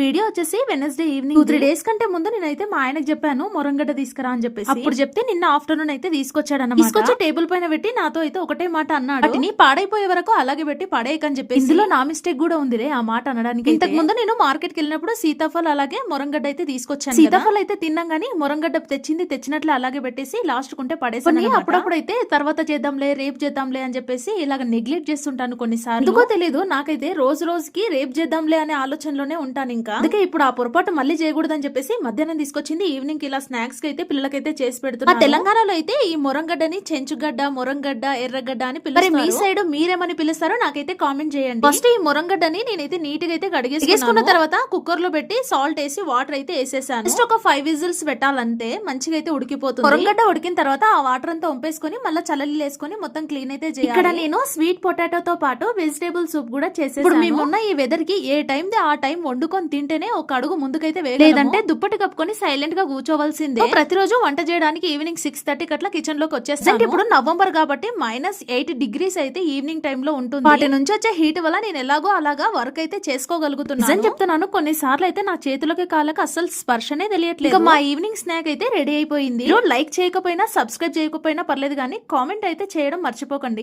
Video వచ్చేసి Wednesday evening two three days కంటే ముందు నేనైతే మా ఆయనకు చెప్పాను మొరంగడ్డ తీసుకురా అని చెప్పేసి. అప్పుడు చెప్తే నిన్న ఆఫ్టర్నూన్ అయితే తీసుకొచ్చాడు అన్నమాట తీసుకొచ్చి టేబుల్ పైన పెట్టి నాతో అయితే ఒకటే మాట అన్నాడు. వాటిని పాడైపోయే వరకు అలాగే పెట్టి పడేయకని చెప్పి ఇందులో నా మిస్టేక్ కూడా ఉందిలే ఆ మాట అనడానికి ఇంతకు ముందు నేను మార్కెట్కి వెళ్ళినప్పుడు సీతాఫల్ అలాగే మొరంగడ్డ అయితే తీసుకొచ్చాను సీతాఫల్ అయితే తిన్నాం గానీ మొరంగడ్డ తెచ్చింది తెచ్చినట్లు అలాగే పెట్టేసి లాస్ట్ కుంటే పడేసాను అప్పుడప్పుడు అయితే తర్వాత చేద్దాంలే రేపు చేద్దాంలే అని చెప్పేసి ఇలాగ నెగ్లెక్ట్ చేస్తుంటాను కొన్నిసార్లు. ఎందుకో తెలియదు నాకైతే రోజు రోజుకి రేపు చేద్దాంలే అనే ఆలోచనలోనే ఉంటాను ఇంకా. అందుకే ఇప్పుడు ఆ పొరపాటు మళ్ళీ చేయకూడదని చెప్పేసి మధ్యాహ్నం తీసుకొచ్చింది ఈవినింగ్ ఇలా స్నాక్స్కి అయితే పిల్లలకైతే చేసి పెడుతున్నా తెలంగాణలో అయితే ఈ మొరంగడ్డని చెంచుగడ్డ మొరంగడ్డ ఎర్రగడ్డ అని పిలుస్తారు మీ సైడ్ మీరేమని పిలుస్తారో నాకైతే కామెంట్ చేయండి. ఫస్ట్ ఈ మొరంగడ్డని నేనైతే నీట్గా అయితే కడిగేసుకున్న తర్వాత కుక్కర్లో పెట్టి సాల్ట్ వేసి వాటర్ అయితే వేసేసాను. జస్ట్ ఒక ఫైవ్ విజిల్స్ పెట్టాలంటే మంచిగా అయితే ఉడికిపోతుంది. మొరంగడ్డ ఉడికిన తర్వాత ఆ వాటర్ అంతా వంపేసుకొని మళ్ళీ చల్లలు వేసుకొని మొత్తం క్లీన్ అయితే చేయాలి. ఇక్కడ నేను స్వీట్ పొటాటో తో పాటు వెజిటేబుల్ సూప్ కూడా చేసేసాను. మేమున్న ఈ వెదర్కి ఏ టైం ఆ టైం వండుకొని తింటేనే ఒక అడుగు ముందుకైతే. లేదంటే దుప్పటి కప్పుకొని సైలెంట్గా కూర్చోవలసిందే. ప్రతిరోజు వంట చేయడానికి ఈవినింగ్ సిక్స్ థర్టీ కట్లా కిచెన్లోకి వచ్చేస్తాను. ఇప్పుడు నవంబర్ కాబట్టి మైనస్ ఎయిట్ డిగ్రీస్ అయితే ఈవినింగ్ టైం లో ఉంటుంది. వాటి నుంచి వచ్చే హీట్ వల్ల నేను ఎలాగో అలాగా వర్క్ అయితే చేసుకోగలుగుతున్నాను. నిజం చెప్తున్నాను కొన్నిసార్లు అయితే నా చేతులకి కాళ్ళకి అసలు స్పర్శనే తెలియట్లేదు. మా ఈవినింగ్ స్నాక్ అయితే రెడీ అయిపోయింది. లైక్ చేయకపోయినా సబ్స్క్రైబ్ చేయకపోయినా పర్లేదు కానీ కామెంట్ అయితే చేయడం మర్చిపోకండి.